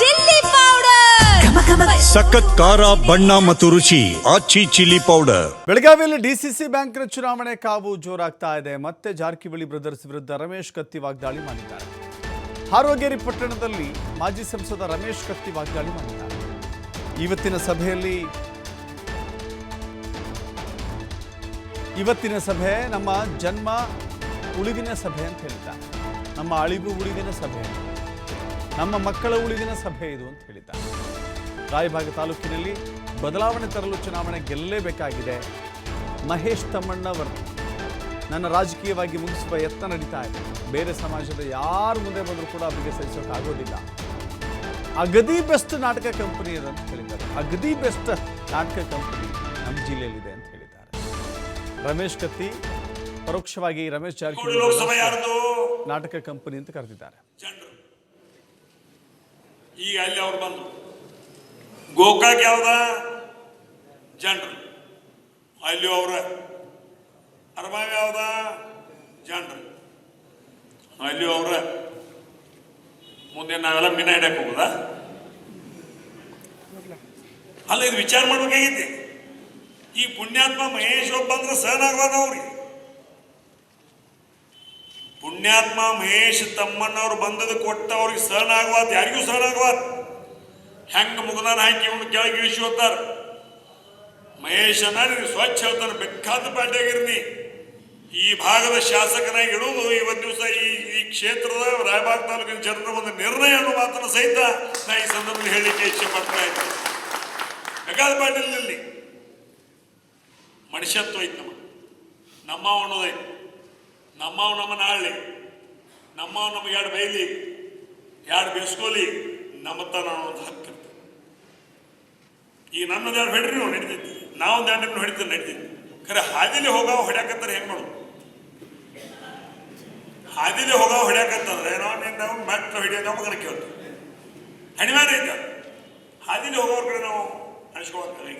Chilli powder. ಸಖತ್ ಖಾರ ಬಣ್ಣ ಮತ್ತು ರುಚಿ ಆಚಿ ಚಿಲ್ಲಿ ಪೌಡರ್. ಬೆಳಗಾವಿಯಲ್ಲಿ ಡಿಸಿಸಿ ಬ್ಯಾಂಕ್ನ ಚುನಾವಣೆ ಕಾವು ಜೋರಾಗ್ತಾ ಇದೆ. ಮತ್ತೆ ಜಾರಕಿಹೊಳಿ ಬ್ರದರ್ಸ್ ವಿರುದ್ಧ ರಮೇಶ್ ಕತ್ತಿ ವಾಗ್ದಾಳಿ ಮಾಡಿದ್ದಾರೆ. ಹಾರೋಗೇರಿ ಪಟ್ಟಣದಲ್ಲಿ ಮಾಜಿ ಸಂಸದ ರಮೇಶ್ ಕತ್ತಿ ವಾಗ್ದಾಳಿ ಮಾಡಿದ್ದಾರೆ. ಇವತ್ತಿನ ಸಭೆಯಲ್ಲಿ ಇವತ್ತಿನ ಸಭೆ ನಮ್ಮ ಜನ್ಮ ಉಳಿವಿನ ಸಭೆ ಅಂತ ಹೇಳಿದ್ದಾರೆ. ನಮ್ಮ ಅಳಿವು ಉಳಿವಿನ ಸಭೆ. ನಮ್ಮ ಮಕ್ಕಳ ಉಳಿವಿನ ಸಭೆ ಇದು ಅಂತ ಹೇಳಿದ್ದಾರೆ. ರಾಯಭಾಗ ತಾಲೂಕಿನಲ್ಲಿ ಬದಲಾವಣೆ ತರಲು ಚುನಾವಣೆ ಗೆಲ್ಲಲೇಬೇಕಾಗಿದೆ. ಮಹೇಶ್ ತಮ್ಮಣ್ಣವರು ನನ್ನ ರಾಜಕೀಯವಾಗಿ ಮುಗಿಸುವ ಯತ್ನ ನಡೀತಾ ಇದೆ. ಬೇರೆ ಸಮಾಜದ ಯಾರು ಮುಂದೆ ಬಂದರೂ ಕೂಡ ಅವರಿಗೆ ಸಹಿಸೋಕ್ಕಾಗೋದಿಲ್ಲ. ಅಗದಿ ಬೆಸ್ಟ್ ನಾಟಕ ಕಂಪನಿ ಇದೆ ಅಂತ ಹೇಳಿದ್ದಾರೆ. ಅಗದಿ ಬೆಸ್ಟ್ ನಾಟಕ ಕಂಪನಿ ನಮ್ಮ ಜಿಲ್ಲೆಯಲ್ಲಿದೆ ಅಂತ ಹೇಳಿದ್ದಾರೆ. ರಮೇಶ್ ಕತ್ತಿ ಪರೋಕ್ಷವಾಗಿ ರಮೇಶ್ ಜಾರಕಿಹೊಳಿ ನಾಟಕ ಕಂಪನಿ ಅಂತ ಕರೆದಿದ್ದಾರೆ. ಈಗ ಅಲ್ಲಿ ಅವ್ರು ಬಂದರು. ಗೋಕಾಕ್ ಯಾವ್ದ? ಜನರು. ಅಲ್ಲಿ ಅವ್ರ ಅರಬಾವಿ ಯಾವ್ದ? ಜನರು. ಅಲ್ಲಿ ಅವ್ರ ಮುಂದೆ ನಾವೆಲ್ಲ ಮೀನ ಹಿಡ್ಯಕ್ ಹೋಗುದಾ? ಅಲ್ಲ, ಇದು ವಿಚಾರ ಮಾಡ್ಬೇಕಾಗೈತಿ ಈ ಪುಣ್ಯಾತ್ಮ ಮಹೇಶ್ ಒಬ್ಬ ಅಂದ್ರೆ ಅವ್ರಿಗೆ. ಪುಣ್ಯಾತ್ಮ ಮಹೇಶ್ ತಮ್ಮಣ್ಣವ್ರು ಬಂದದ ಕೊಟ್ಟವ್ರಿಗೆ ಸಹನ ಆಗ್ವಾತ್ ಯಾರಿಗೂ ಸಹನ ಆಗ್ವಾತ್ ಹೆಂಗೆ ಮುಗದಾನ ಹಾಕಿ ಇವನು ಕೆಳಗೆ ಇಳಿಸಿ ಹೋಗ್ತಾರ. ಮಹೇಶ್ ಅನ್ನ ಸ್ವಚ್ಛ ಹೇಳ್ತಾನೆ ಪಾಟ್ಯಾಗಿರ್ನಿ ಈ ಭಾಗದ ಶಾಸಕನಾಗಿ ಇಡುವುದು ಇವತ್ತು ದಿವಸ ಈ ಈ ಕ್ಷೇತ್ರದ ರಾಯಬಾಗ್ ತಾಲೂಕಿನ ಜನರ ಒಂದು ನಿರ್ಣಯ ಅನ್ನೋ ಮಾತನ್ನು ಸಹಿತ ನಾ ಈ ಸಂದರ್ಭದಲ್ಲಿ ಹೇಳಲಿಕ್ಕೆ ಇಚ್ಛೆ ಪಡ್ತಾ ಇದ್ದೇನೆ ಬೇಕಾದ ಪಾಟೀಲ್ನಲ್ಲಿ ಮನುಷ್ಯತ್ವ ಐತೆ ನಮ್ಮ ನಮ್ಮ ಅನ್ನೋದೈತೆ ನಮ್ಮವ್ ನಮ್ಮನ್ನ ಆಳ್ಲಿ. ನಮ್ಮವ್ ನಮಗೆ ಎರಡು ಬೈಲಿ, ಎರಡು ಬೇಸ್ಕೋಲಿ, ನಮ್ಮತನ ಅನ್ನೋದು ಹಕ್ಕಿರ್ತದೆ ಈ ನನ್ನದು ಎರಡು ಹೊಡ್ರಿ ನೀವು ನಡೀತೈತಿ. ನಾವು ಎರಡು ಹೊಡಿತ ನಡೀತೈತಿ. ಖರೆ ಹಾದಿಲಿ ಹೋಗಾವ ಹೊಡ್ಯಾಕತ್ತಾರೆ ಹೆಂಗ್ ಮಾಡೋದು ಹಾದಿಲಿ ಹೋಗಾವ ಹೊಡ್ಯಾಕತ್ತಂದ್ರೆ ನಾವು ನಾವು ಮೆಟ್ಲು ಹಿಡಿಯೋ ನಮಗನ ಕೇಳ್ತೀವಿ ಹಣಿವಾರ ಐತೆ? ಹಾದಿಲಿ ಹೋಗೋರ್ ಕಡೆ ನಾವು ಅನ್ಸ್ಕೊಳಕ್ಕೆ